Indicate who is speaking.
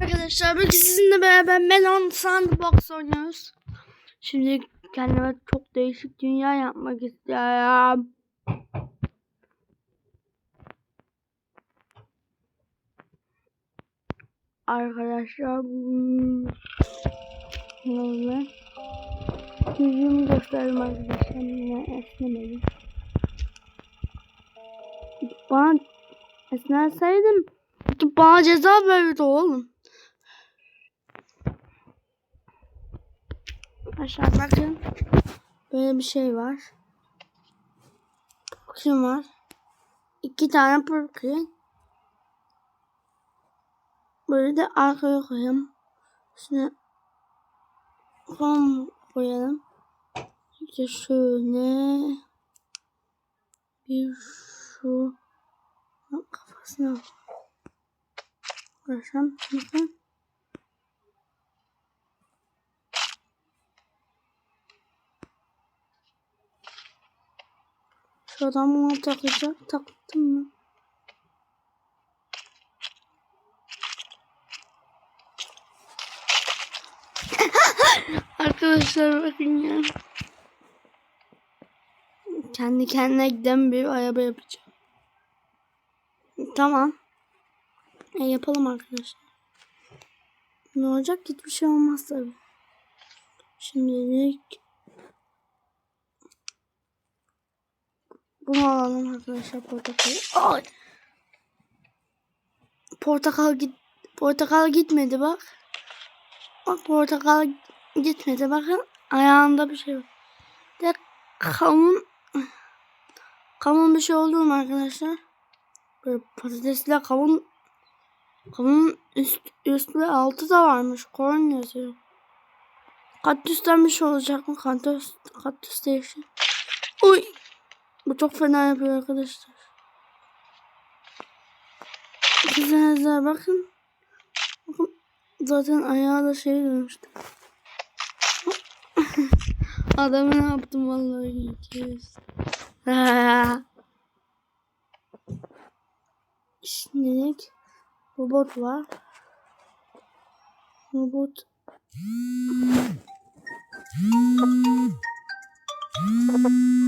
Speaker 1: Arkadaşlar bugün sizinle beraber Melon Sandbox oynuyoruz. Şimdi kendime çok değişik dünya yapmak istiyorum. Arkadaşlar böyle yüzümü göstereyim arkadaşlar. Yine esnemedim. Bana esnerseydim bana ceza verdi oğlum. Aşağı bakın. Böyle bir şey var. Purkin var. İki tane purkin. Böyle de arkaya koyalım. Şimdi falan koyalım. İşte şöyle bir şu kafasına bakın. Şuradan bunu takacağım. Taktım mı? Arkadaşlar bakın ya. Kendi kendine giden bir araba yapacağım. Tamam. E, yapalım arkadaşlar. Ne olacak? Hiçbir şey olmaz tabii. Şimdilik Bunu alalım arkadaşlar portakal. Ay! Portakal git portakal gitmedi bak. Bak portakal gitmedi bakın ayağında bir şey var. De kavun kavun bir şey olur mu arkadaşlar? Böyle patatesle kavun kavun üst, üst ve altı da varmış. Korn yazıyor. Kaktüsten bir şey olacak mı? Kaktüs, kaktüs değişir. Uy! Bu çok fena yapıyor arkadaşlar. Güzel bakın. Bakın zaten ayağı da şey dönmüştü. Adamı ne yaptım vallahi yiyeceğiz. Şimdilik robot var. Robot.